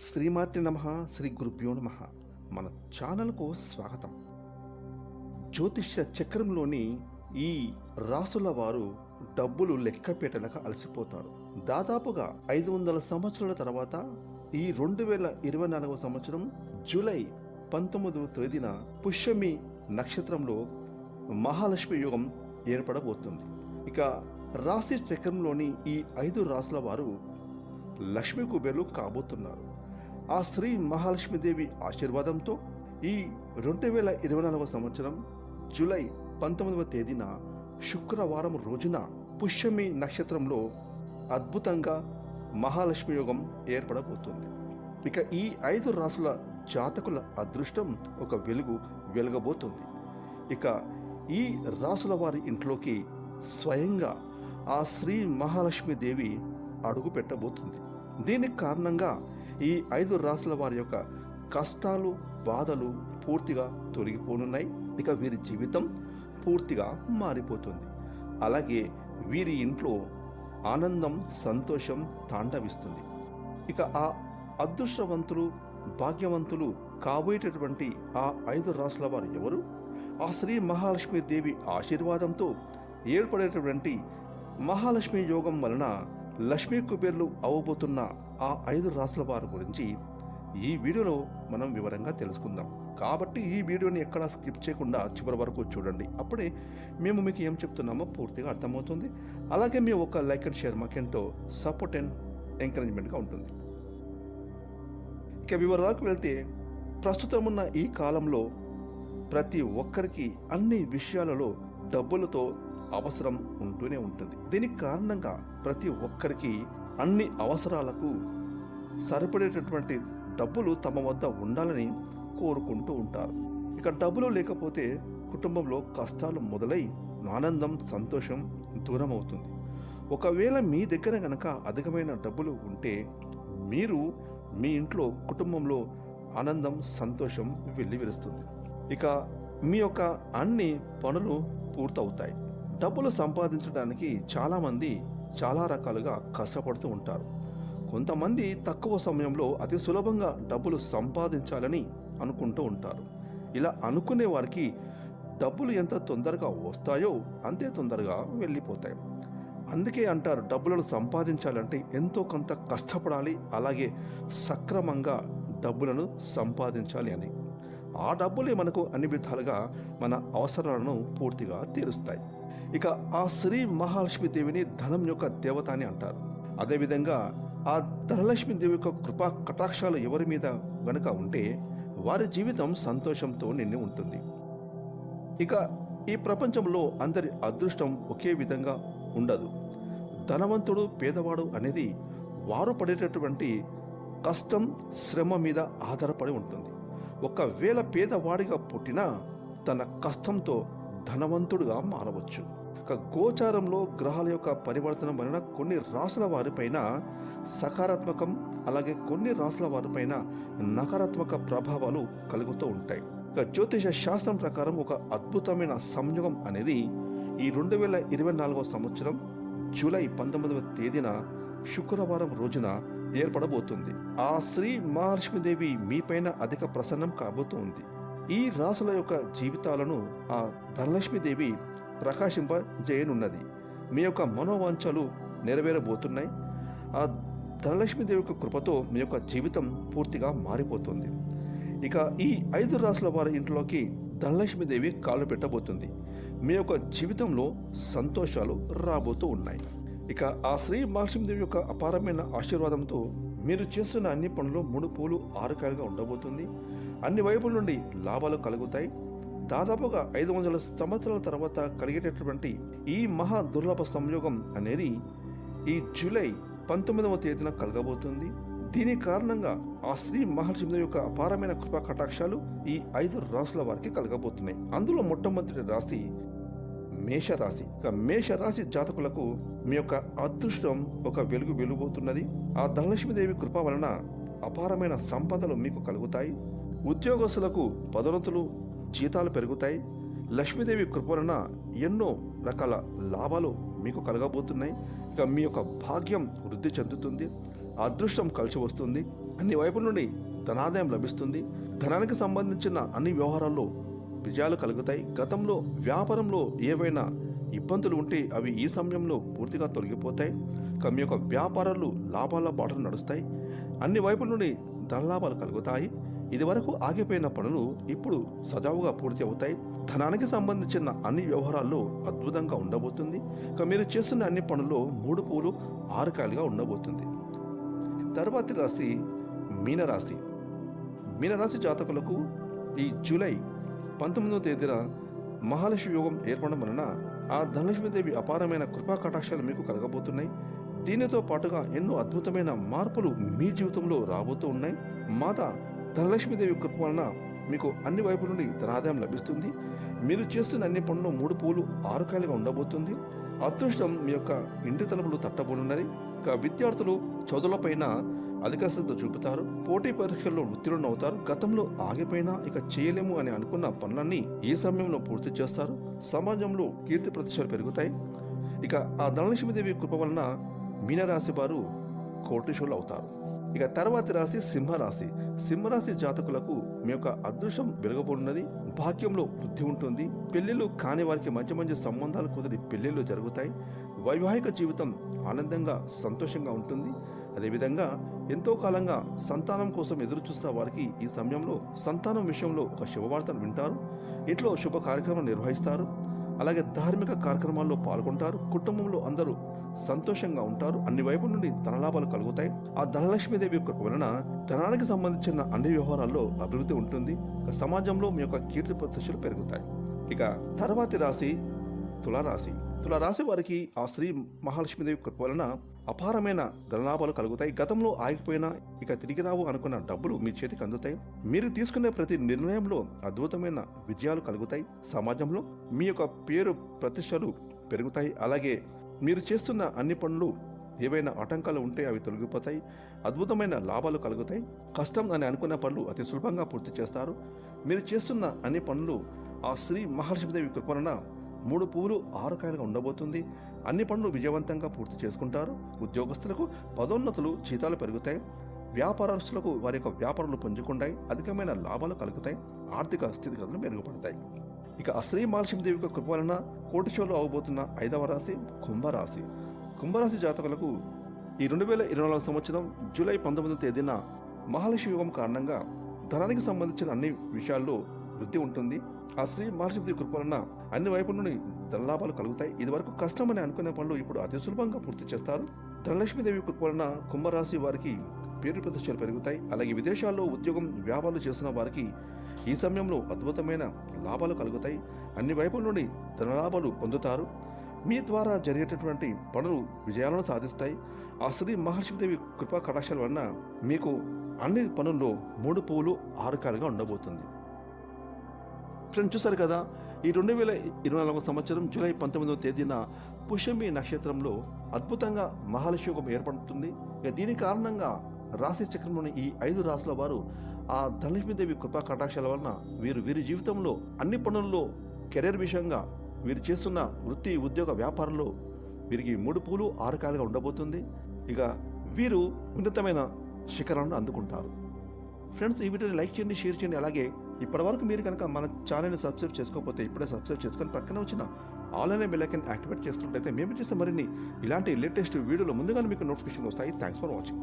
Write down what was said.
శ్రీమాత్రి నమ శ్రీ గురుభ్యో నమ. మన ఛానల్కు స్వాగతం. జ్యోతిష్య చక్రంలోని ఈ రాసుల వారు డబ్బులు లెక్క అలసిపోతారు. దాదాపుగా ఐదు వందల సంవత్సరాల తర్వాత ఈ రెండు వేల ఇరవై నాలుగవ సంవత్సరం జూలై పంతొమ్మిదవ తేదీన పుష్యమి నక్షత్రంలో మహాలక్ష్మి యుగం ఏర్పడబోతుంది. ఇక రాశి చక్రంలోని ఈ ఐదు రాసుల వారు లక్ష్మీ కుబేర్లు కాబోతున్నారు. ఆ శ్రీ మహాలక్ష్మీదేవి ఆశీర్వాదంతో ఈ రెండు వేల ఇరవై నాలుగవ సంవత్సరం జూలై పంతొమ్మిదవ తేదీన శుక్రవారం రోజున పుష్యమి నక్షత్రంలో అద్భుతంగా మహాలక్ష్మి యోగం ఏర్పడబోతుంది. ఇక ఈ ఐదు రాసుల జాతకుల అదృష్టం ఒక వెలుగు వెలగబోతుంది. ఇక ఈ రాసుల వారి ఇంట్లోకి స్వయంగా ఆ శ్రీ మహాలక్ష్మి దేవి అడుగు పెట్టబోతుంది. దీనికి కారణంగా ఈ ఐదు రాసుల వారి యొక్క కష్టాలు బాధలు పూర్తిగా తొలగిపోనున్నాయి. ఇక వీరి జీవితం పూర్తిగా మారిపోతుంది. అలాగే వీరి ఇంట్లో ఆనందం సంతోషం తాండవిస్తుంది. ఇక ఆ అదృష్టవంతులు భాగ్యవంతులు కాబోయేటటువంటి ఆ ఐదు రాసుల వారు ఎవరు? ఆ శ్రీ మహాలక్ష్మి దేవి ఆశీర్వాదంతో ఏర్పడేటటువంటి మహాలక్ష్మి యోగం వలన లక్ష్మీ కుబేర్లు అవ్వబోతున్న ఆ ఐదు రాసుల వారి గురించి ఈ వీడియోలో మనం వివరంగా తెలుసుకుందాం. కాబట్టి ఈ వీడియోని ఎక్కడా స్కిప్ చేయకుండా చివరి వరకు చూడండి. అప్పుడే మేము మీకు ఏం చెప్తున్నామో పూర్తిగా అర్థమవుతుంది. అలాగే మీ ఒక లైక్ అండ్ షేర్ మాకెంతో సపోర్ట్ అండ్ ఎంకరేజ్మెంట్గా ఉంటుంది. ఇక వివరాలకు వెళ్తే ప్రస్తుతం ఉన్న ఈ కాలంలో ప్రతి ఒక్కరికి అన్ని విషయాలలో డబ్బులతో అవసరం ఉంటూనే ఉంటుంది. దీనికి కారణంగా ప్రతి ఒక్కరికి అన్ని అవసరాలకు సరిపడేటటువంటి డబ్బులు తమ వద్ద ఉండాలని కోరుకుంటూ ఉంటారు. ఇక డబ్బులు లేకపోతే కుటుంబంలో కష్టాలు మొదలై ఆనందం సంతోషం దూరం అవుతుంది ఒకవేళ మీ దగ్గర గనక అధికమైన డబ్బులు ఉంటే మీరు మీ ఇంట్లో కుటుంబంలో ఆనందం సంతోషం వెల్లివిరుస్తుంది. ఇక మీ యొక్క అన్ని పనులు పూర్తవుతాయి. డబ్బులు సంపాదించడానికి చాలామంది చాలా రకాలుగా కష్టపడుతూ ఉంటారు. కొంతమంది తక్కువ సమయంలో అతి సులభంగా డబ్బులు సంపాదించాలని అనుకుంటూ ఉంటారు. ఇలా అనుకునే వారికి డబ్బులు ఎంత తొందరగా వస్తాయో అంతే తొందరగా వెళ్ళిపోతాయి. అందుకే అంటారు డబ్బులను సంపాదించాలంటే ఎంతో కొంత కష్టపడాలి అలాగే సక్రమంగా డబ్బులను సంపాదించాలి అని. ఆ డబ్బులే మనకు అన్ని విధాలుగా మన అవసరాలను పూర్తిగా తీరుస్తాయి. ఇక ఆ శ్రీ మహాలక్ష్మి దేవిని ధనం యొక్క దేవత అని అంటారు. అదేవిధంగా ఆ ధనలక్ష్మి దేవి యొక్క కృపా కటాక్షాలు ఎవరి మీద గనుక ఉంటే వారి జీవితం సంతోషంతో నిండి ఉంటుంది. ఇక ఈ ప్రపంచంలో అందరి అదృష్టం ఒకే విధంగా ఉండదు. ధనవంతుడు పేదవాడు అనేది వారు పడేటటువంటి కష్టం శ్రమ మీద ఆధారపడి ఉంటుంది. ఒకవేళ పేదవాడిగా పుట్టినా తన కష్టంతో ధనవంతుడుగా మారవచ్చు. ఒక గోచారంలో గ్రహాల యొక్క పరివర్తన వలన కొన్ని రాసుల వారిపైన సకారాత్మకం అలాగే కొన్ని రాసుల వారిపైన నకారాత్మక ప్రభావాలు కలుగుతూ ఉంటాయి. ఇక జ్యోతిష శాస్త్రం ప్రకారం ఒక అద్భుతమైన సంయోగం అనేది ఈ రెండు వేల ఇరవై నాలుగవ సంవత్సరం జూలై పంతొమ్మిదవ తేదీన శుక్రవారం రోజున ఏర్పడబోతుంది. ఆ శ్రీ మహాలక్ష్మీదేవి మీపైన అధిక ప్రసన్నం కాబోతోంది. ఈ రాసుల యొక్క జీవితాలను ఆ ధనలక్ష్మీదేవి ప్రకాశింపజేయనున్నది. మీ యొక్క మనోవాంఛలు నెరవేరబోతున్నాయి. ఆ ధనలక్ష్మీదేవి యొక్క కృపతో మీ యొక్క జీవితం పూర్తిగా మారిపోతుంది. ఇక ఈ ఐదు రాసుల వారి ఇంట్లోకి ధనలక్ష్మీదేవి కాళ్ళు పెట్టబోతుంది. మీ యొక్క జీవితంలో సంతోషాలు రాబోతూ ఉన్నాయి. ఇక ఆ శ్రీ మహాలక్ష్మీదేవి యొక్క అపారమైన ఆశీర్వాదంతో మీరు చేస్తున్న అన్ని పనులు మూడు పూలు ఆరుకాయలుగా ఉండబోతుంది. అన్ని వైపుల నుండి లాభాలు కలుగుతాయి. దాదాపుగా ఐదు వందల సంవత్సరాల తర్వాత కలిగేటటువంటి ఈ మహా దుర్లభ సంయోగం అనేది ఈ జూలై పంతొమ్మిదవ తేదీన కలగబోతుంది. దీని కారణంగా ఆ శ్రీ మహర్షిదేవి యొక్క అపారమైన కృపా కటాక్షాలు ఈ ఐదు రాసుల వారికి కలగబోతున్నాయి. అందులో మొట్టమొదటి రాశి మేషరాశి. ఇక మేషరాశి జాతకులకు మీ యొక్క అదృష్టం ఒక వెలుగు వెలుగుతున్నది ఆ ధనలక్ష్మీదేవి కృప వలన అపారమైన సంపదలు మీకు కలుగుతాయి. ఉద్యోగస్తులకు పదోన్నతులు జీతాలు పెరుగుతాయి. లక్ష్మీదేవి కృప వలన ఎన్నో రకాల లాభాలు మీకు కలగబోతున్నాయి. ఇక మీ యొక్క భాగ్యం వృద్ధి చెందుతుంది. అదృష్టం కలిసి వస్తుంది. అన్ని వైపు నుండి ధనాదాయం లభిస్తుంది. ధనానికి సంబంధించిన అన్ని వ్యవహారాల్లో విజయాలు కలుగుతాయి. గతంలో వ్యాపారంలో ఏవైనా ఇబ్బందులు ఉంటే అవి ఈ సమయంలో పూర్తిగా తొలగిపోతాయి. ఇక మీ యొక్క వ్యాపారాలు లాభాల బాటలు నడుస్తాయి. అన్ని వైపుల నుండి ధనలాభాలు కలుగుతాయి. ఇదివరకు ఆగిపోయిన పనులు ఇప్పుడు సజావుగా పూర్తి అవుతాయి. ధనానికి సంబంధించిన అన్ని వ్యవహారాల్లో అద్భుతంగా ఉండబోతుంది. ఇక మీరు చేస్తున్న అన్ని పనుల్లో మూడు పూలు ఆరకాయలుగా ఉండబోతుంది. తర్వాతి రాశి మీనరాశి. మీనరాశి జాతకులకు ఈ జూలై పంతొమ్మిదవ తేదీన మహాలక్ష్మి యోగం ఏర్పడడం వలన ఆ ధనలక్ష్మీదేవి అపారమైన కృపా కటాక్షాలు మీకు కలగబోతున్నాయి. దీనితో పాటుగా ఎన్నో అద్భుతమైన మార్పులు మీ జీవితంలో రాబోతూ ఉన్నాయి. మాత ధనలక్ష్మీదేవి కృప వలన మీకు అన్ని వైపుల నుండి ధనాదాయం లభిస్తుంది. మీరు చేస్తున్న అన్ని పనులు మూడు పూలు ఆరు కాయలుగా ఉండబోతుంది. అదృష్టం మీ యొక్క ఇంటి తలుపులు తట్టబోనున్నది. ఇక విద్యార్థులు చదువులపైన అధిక శ్రద్ధ చూపుతారు. పోటీ పరీక్షల్లో ఉత్తీర్ణులు అవుతారు గతంలో ఆగిపోయినా ఇక చేయలేము అని అనుకున్న పనులన్నీ ఈ సమయంలో పూర్తి చేస్తారు. సమాజంలో కీర్తి ప్రతిష్టలు పెరుగుతాయి. ఇక ఆ ధనలక్ష్మీదేవి కృప వలన మీనరాశి వారు కోటీశ్వరులు అవుతారు ఇక తర్వాతి రాశి సింహరాశి. సింహరాశి జాతకులకు మీ యొక్క అదృష్టం వెలుగబోనున్నది. భాగ్యంలో వృద్ధి ఉంటుంది. పెళ్ళిళ్ళు కాని వారికి మంచి మంచి సంబంధాలు కుదిరి పెళ్ళిళ్ళు జరుగుతాయి. వైవాహిక జీవితం ఆనందంగా సంతోషంగా ఉంటుంది. అదేవిధంగా ఎంతో కాలంగా సంతానం కోసం ఎదురు చూసిన వారికి ఈ సమయంలో సంతానం విషయంలో ఒక శుభవార్తను వింటారు. ఇంట్లో శుభ కార్యక్రమం నిర్వహిస్తారు. అలాగే ధార్మిక కార్యక్రమాల్లో పాల్గొంటారు. కుటుంబంలో అందరూ సంతోషంగా ఉంటారు. అన్ని వైపు నుండి ధనలాభాలు కలుగుతాయి. ఆ ధనలక్ష్మీదేవి యొక్క వలన ధనానికి సంబంధించిన అన్ని వ్యవహారాల్లో అభివృద్ధి ఉంటుంది. సమాజంలో మీ యొక్క కీర్తి ప్రతిష్టలు పెరుగుతాయి. ఇక తర్వాతి రాశి తులారాశి. తులారాశి వారికి ఆ శ్రీ మహాలక్ష్మీదేవి కృప వలన అపారమైన ధనలాభాలు కలుగుతాయి. గతంలో ఆగిపోయినా ఇక తిరిగి రావు అనుకున్న డబ్బులు మీ చేతికి అందుతాయి. మీరు తీసుకునే ప్రతి నిర్ణయంలో అద్భుతమైన విజయాలు కలుగుతాయి. సమాజంలో మీ యొక్క పేరు ప్రతిష్టలు పెరుగుతాయి. అలాగే మీరు చేస్తున్న అన్ని పనులు ఏవైనా ఆటంకాలు ఉంటే అవి తొలగిపోతాయి. అద్భుతమైన లాభాలు కలుగుతాయి. కష్టం అని అనుకున్న పనులు అతి సులభంగా పూర్తి చేస్తారు. మీరు చేస్తున్న అన్ని పనులు ఆ శ్రీ మహర్షిదేవి కృపణ మూడు పువ్వులు ఆరు కాయలుగా ఉండబోతుంది. అన్ని పనులు విజయవంతంగా పూర్తి చేసుకుంటారు. ఉద్యోగస్తులకు పదోన్నతులు జీతాలు పెరుగుతాయి. వ్యాపారస్తులకు వారి యొక్క వ్యాపారాలు పుంజుకుంటాయి. అధికమైన లాభాలు కలుగుతాయి. ఆర్థిక స్థితిగతులు మెరుగుపడతాయి. ఇక ఆ శ్రీ మహాలక్ష్మీదేవి యొక్క కృప వలన కోటిశోలు అవబోతున్న ఐదవ రాశి కుంభరాశి. కుంభరాశి జాతకులకు ఈ రెండు వేల ఇరవై నాలుగు సంవత్సరం జూలై పంతొమ్మిదవ తేదీన మహాలక్ష్మి యోగం కారణంగా ధనానికి సంబంధించిన అన్ని విషయాల్లో వృద్ధి ఉంటుంది. ఆ శ్రీ మహాలక్ష్మి కృప వలన అన్ని వైపు నుండి ధనలాభాలు కలుగుతాయి. ఇదివరకు కష్టమని అనుకునే పనులు ఇప్పుడు అతి సులభంగా పూర్తి చేస్తారు. ధనలక్ష్మీదేవి కృప వలన కుంభరాశి వారికి పేరు ప్రతిష్టలు పెరుగుతాయి. అలాగే విదేశాల్లో ఉద్యోగం వ్యాపారాలు చేస్తున్న వారికి ఈ సమయంలో అద్భుతమైన లాభాలు కలుగుతాయి. అన్ని వైపుల నుండి ధనలాభాలు పొందుతారు. మీ ద్వారా జరిగేటటువంటి పనులు విజయాలను సాధిస్తాయి. ఆ శ్రీ మహర్షిదేవి కృపా కటాక్షాల వలన మీకు అన్ని పనుల్లో మూడు పువ్వులు ఆరు కాలుగా ఉండబోతుంది. ఫ్రెండ్స్ చూశారు కదా ఈ రెండు వేల ఇరవై నాలుగవ సంవత్సరం జూలై పంతొమ్మిదవ తేదీన పుష్యమి నక్షత్రంలో అద్భుతంగా మహాలక్ష్యోగం ఏర్పడుతుంది. ఇక దీని కారణంగా రాశి చక్రంలోని ఈ ఐదు రాశుల వారు ఆ ధనలక్ష్మీదేవి కృపా కటాక్షాల వలన వీరు వీరి జీవితంలో అన్ని పనుల్లో కెరీర్ విషయంగా వీరు చేస్తున్న వృత్తి ఉద్యోగ వ్యాపారంలో వీరికి మూడు పూలు ఆరు కాలుగా ఉండబోతుంది. ఇక వీరు ఉన్నతమైన శిఖరాలను అందుకుంటారు. ఫ్రెండ్స్ ఈ వీడియోని లైక్ చేయండి షేర్ చేయండి అలాగే ఇప్పటివరకు మీరు కనుక మన ఛానల్ని సబ్స్క్రైబ్ చేసుకోకపోతే ఇప్పుడే సబ్స్క్రైబ్ చేసుకొని పక్కన వచ్చిన ఆన్లైన్ బెల్ ఐకన్ యాక్టివేట్ చేసుకున్నట్లయితే మేము చేసే మరిన్ని ఇలాంటి లేటెస్ట్ వీడియోలు ముందుగానే మీకు నోటిఫికేషన్ వస్తాయి. Thanks for watching